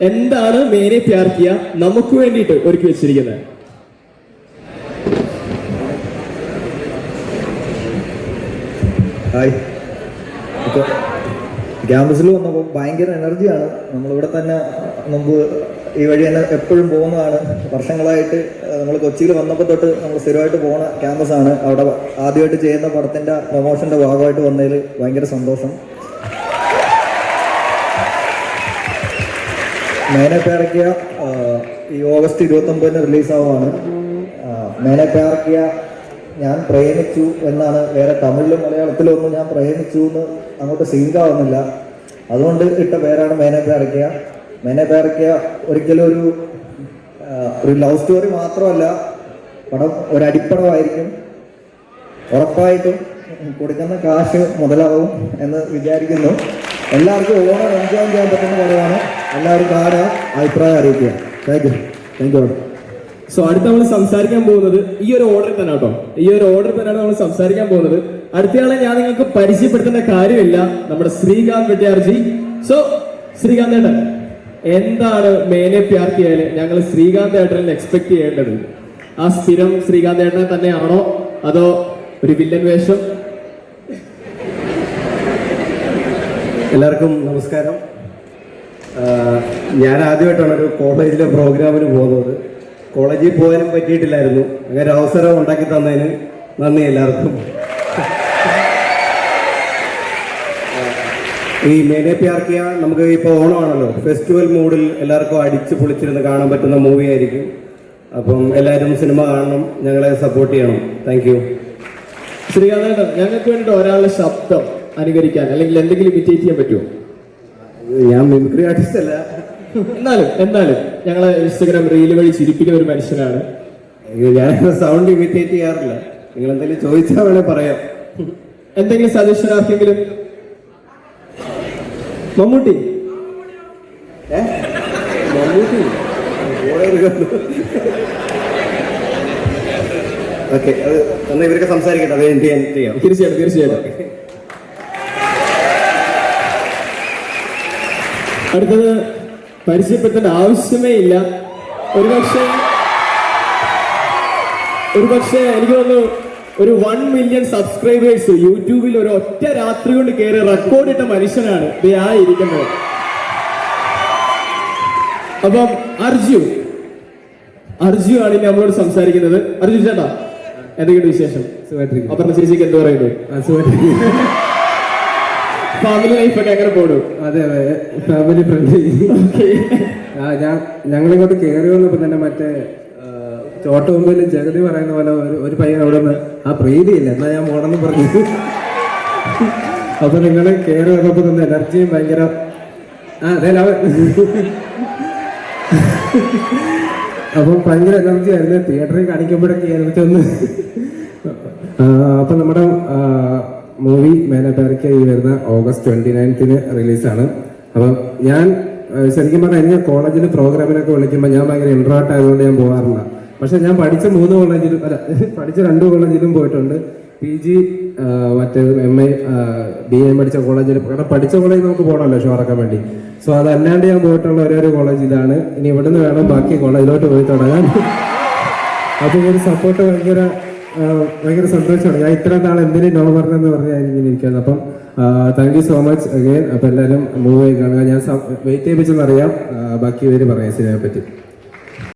എന്താണ് മേനെ പ്യാർക്കിയ കിയ? നമുക്ക് വേണ്ടിയിട്ട് ഒരുക്കി വെച്ചിരിക്കുന്നത്. ഹായ്. ഇപ്പോൾ ക്യാമ്പസിൽ വന്നപ്പോൾ ഭയങ്കര എനർജിയാണ്. നമ്മളിവിടെ തന്നെ മുമ്പ് ഈ വഴി തന്നെ എപ്പോഴും പോകുന്നതാണ്. വർഷങ്ങളായിട്ട് നമ്മൾ കൊച്ചിയിൽ വന്നപ്പോൾ തൊട്ട് നമ്മൾ സ്ഥിരമായിട്ട് പോകുന്ന ക്യാമ്പസാണ്. അവിടെ ആദ്യമായിട്ട് ചെയ്യുന്ന പടത്തിന്റെ പ്രൊമോഷന്റെ ഭാഗമായിട്ട് വന്നതിൽ ഭയങ്കര സന്തോഷം. മേനെ ഈ ഓഗസ്റ്റ് ഇരുപത്തൊമ്പതിന് റിലീസാവുകയാണ് മേനെ പേരക്കിയ ഞാൻ പ്രേമിച്ചു എന്നാണ് വേറെ തമിഴിലും മലയാളത്തിലും ഒന്നും ഞാൻ പ്രേമിച്ചു എന്ന് അങ്ങോട്ട് സിങ്ക് ആവുന്നില്ല അതുകൊണ്ട് ഇട്ട പേരാണ് മേനെ പേരക്കിയ ഒരിക്കലും ഒരു ഒരു ലവ് സ്റ്റോറി മാത്രമല്ല പടം ഒരടിപ്പടമായിരിക്കും. ഉറപ്പായിട്ടും കൊടുക്കുന്ന കാശ് മുതലാവും എന്ന് വിചാരിക്കുന്നു. എല്ലാവർക്കും ഓണം എൻജോയ് ചെയ്യാൻ പറ്റുന്ന പടമാണ്. എല്ലാവരും ആരാ അഭിപ്രായം അറിയിക്കുക. Thank you thank you so അടുത്ത നമ്മൾ സംസാരിക്കാൻ പോകുന്നത് ഈ ഒരു ഓർഡർ തന്നെ കേട്ടോ ഈ ഒരു ഓർഡർ തന്നെയാണ് നമ്മൾ സംസാരിക്കാൻ പോകുന്നത്. അടുത്തയാളെ ഞാൻ നിങ്ങൾക്ക് പരിചയപ്പെടുത്തേണ്ട കാര്യമില്ല. നമ്മുടെ ശ്രീകാന്ത് വിദ്യാർത്ഥി സോ ശ്രീകാന്ത് ഏട്ടൻ എന്താണ് മേനെ പ്യാർ കിയാൽ? ഞങ്ങൾ ശ്രീകാന്ത് ഏട്ടനിൽ എക്സ്പെക്ട് ചെയ്യേണ്ടത്? ആ സ്ഥിരം ശ്രീകാന്ത് ഏട്ടനെ തന്നെയാണോ? അതോ ഒരു വില്ലൻ വേഷം? എല്ലാവർക്കും നമസ്കാരം. ഞാൻ ആദ്യമായിട്ടാണ് ഒരു കോളേജിലെ പ്രോഗ്രാമിന് പോകുന്നത്. കോളേജിൽ പോകാനും പറ്റിയിട്ടില്ലായിരുന്നു. അങ്ങനെ അവസരം ഉണ്ടാക്കി തന്നതിന് നന്ദി എല്ലാവർക്കും. ഈ മേനെ പ്യാർക്കിയ നമുക്ക് ഇപ്പോൾ ഓണമാണല്ലോ. ഫെസ്റ്റിവൽ മൂഡിൽ എല്ലാവർക്കും അടിച്ച് പൊളിച്ചിരുന്ന് കാണാൻ പറ്റുന്ന മൂവി ആയിരിക്കും. അപ്പം എല്ലാവരും സിനിമ കാണണം ഞങ്ങളെ സപ്പോർട്ട് ചെയ്യണം. താങ്ക് യു ശ്രീകാന്ത് ഏട്ടൻ ഞങ്ങൾക്ക് വേണ്ടിയിട്ട് ഒരാളുടെ ശബ്ദം അനുകരിക്കാൻ അല്ലെങ്കിൽ എന്തെങ്കിലും ചെയ്യാൻ പറ്റുമോ? ഞാൻ മിമിക്രി ആർട്ടിസ്റ്റ് അല്ല എന്നാലും എന്നാലും ഞങ്ങളെ ഇൻസ്റ്റഗ്രാം റീൽ വഴി ചിരിപ്പിക്കുന്ന ഒരു മനുഷ്യനാണ്. ഞാൻ സൗണ്ട് ഇമിറ്റേറ്റ് ചെയ്യാറില്ല. നിങ്ങൾ എന്തെങ്കിലും ചോദിച്ചാൽ വേണേ പറയാം. എന്തെങ്കിലും സജഷൻ ആർക്കെങ്കിലും? മമ്മൂട്ടി. മമ്മൂട്ടി? ഓക്കെ അത് എന്നാ ഇവരൊക്കെ സംസാരിക്കട്ടെ. അത് ചെയ്യാം. തീർച്ചയായിട്ടും തീർച്ചയായിട്ടും. അടുത്തത് പരിചയപ്പെടുത്തേണ്ട ആവശ്യമേ ഇല്ല. ഒരുപക്ഷെ ഒരുപക്ഷെ എനിക്ക് തോന്നുന്നു ഒരു വൺ മില്യൺ സബ്സ്ക്രൈബേഴ്സ് യൂട്യൂബിൽ ഒരു ഒറ്റ രാത്രി കൊണ്ട് കയറി റെക്കോർഡ് ഇട്ട മനുഷ്യനാണ് ആ ഇരിക്കുന്നത്. അപ്പം അർജു അർജു ആണ് ഇനി നമ്മളോട് സംസാരിക്കുന്നത്. അർജു ചേട്ടാ എന്തൊക്കെയുണ്ട് വിശേഷം? അപർണ ചേച്ചിക്ക് എന്ത് പറയുന്നു? ഫാമിലി ലൈഫ് ഒക്കെ എങ്ങനെ പോടും അതെ അതെ. ഫാമിലി ഫ്രണ്ട്ലി ആ ഞാൻ ഞങ്ങളിങ്ങോട്ട് കയറി വന്നപ്പോ തന്നെ മറ്റേ ചോട്ടുമുമ്പിൽ ജഗതി പറയുന്ന പോലെ ഒരു ഒരു പയ്യൻ അവിടെ നിന്ന് ആ പ്രീതിയില്ല എന്നാ ഞാൻ പോണെന്ന് പറഞ്ഞു. അപ്പൊ നിങ്ങൾ കയറി വന്നപ്പോ തന്നെ എനർജിയും ഭയങ്കര ആ അതെ അവൻ. അപ്പം ഭയങ്കര എനർജി ആയിരുന്നു. തിയേറ്ററിൽ കാണിക്കുമ്പോഴൊക്കെ ആ, അപ്പൊ നമ്മുടെ മൂവി മേനപ്പേരയ്ക്ക് ഈ വരുന്ന ഓഗസ്റ്റ് ട്വന്റി നയൻത്തിന് റിലീസാണ്. അപ്പം ഞാൻ ശരിക്കും പറഞ്ഞാൽ എന്നെ കോളേജിൽ പ്രോഗ്രാമിനൊക്കെ വിളിക്കുമ്പോൾ ഞാൻ ഭയങ്കര ഇൻട്രാക്ട് ആയതുകൊണ്ട് ഞാൻ പോകാറില്ല പക്ഷെ ഞാൻ പഠിച്ച മൂന്ന് കോളേജിലും അല്ല പഠിച്ച രണ്ട് കോളേജിലും പോയിട്ടുണ്ട്. പി ജി മറ്റേ എം എ ബി എ പഠിച്ച കോളേജിൽ കാരണം പഠിച്ച കോളേജ് നമുക്ക് പോകണമല്ലോ ഷോറക്കാൻ വേണ്ടി. സോ അതല്ലാണ്ട് ഞാൻ പോയിട്ടുള്ള ഒരേ ഒരു കോളേജ് ഇതാണ്. ഇനി ഇവിടുന്ന് വേണം ബാക്കി കോളേജിലോട്ട് പോയി തുടങ്ങാൻ. അപ്പോൾ ഒരു സപ്പോർട്ട് ഭയങ്കര ഭയങ്കര സന്തോഷമാണ്. ഞാൻ ഇത്ര നാൾ എന്തിനും നോ പറഞ്ഞെന്ന് പറഞ്ഞാൽ ഇങ്ങനെ ഇരിക്കുന്നത്. അപ്പം thank you so much again അപ്പം എല്ലാവരും മൂവ് കാണുക. ഞാൻ വെയിറ്റ് ചെയ്യിപ്പിച്ചെന്നറിയാം ബാക്കി പേര് പറയാം സിനിമയെ പറ്റി.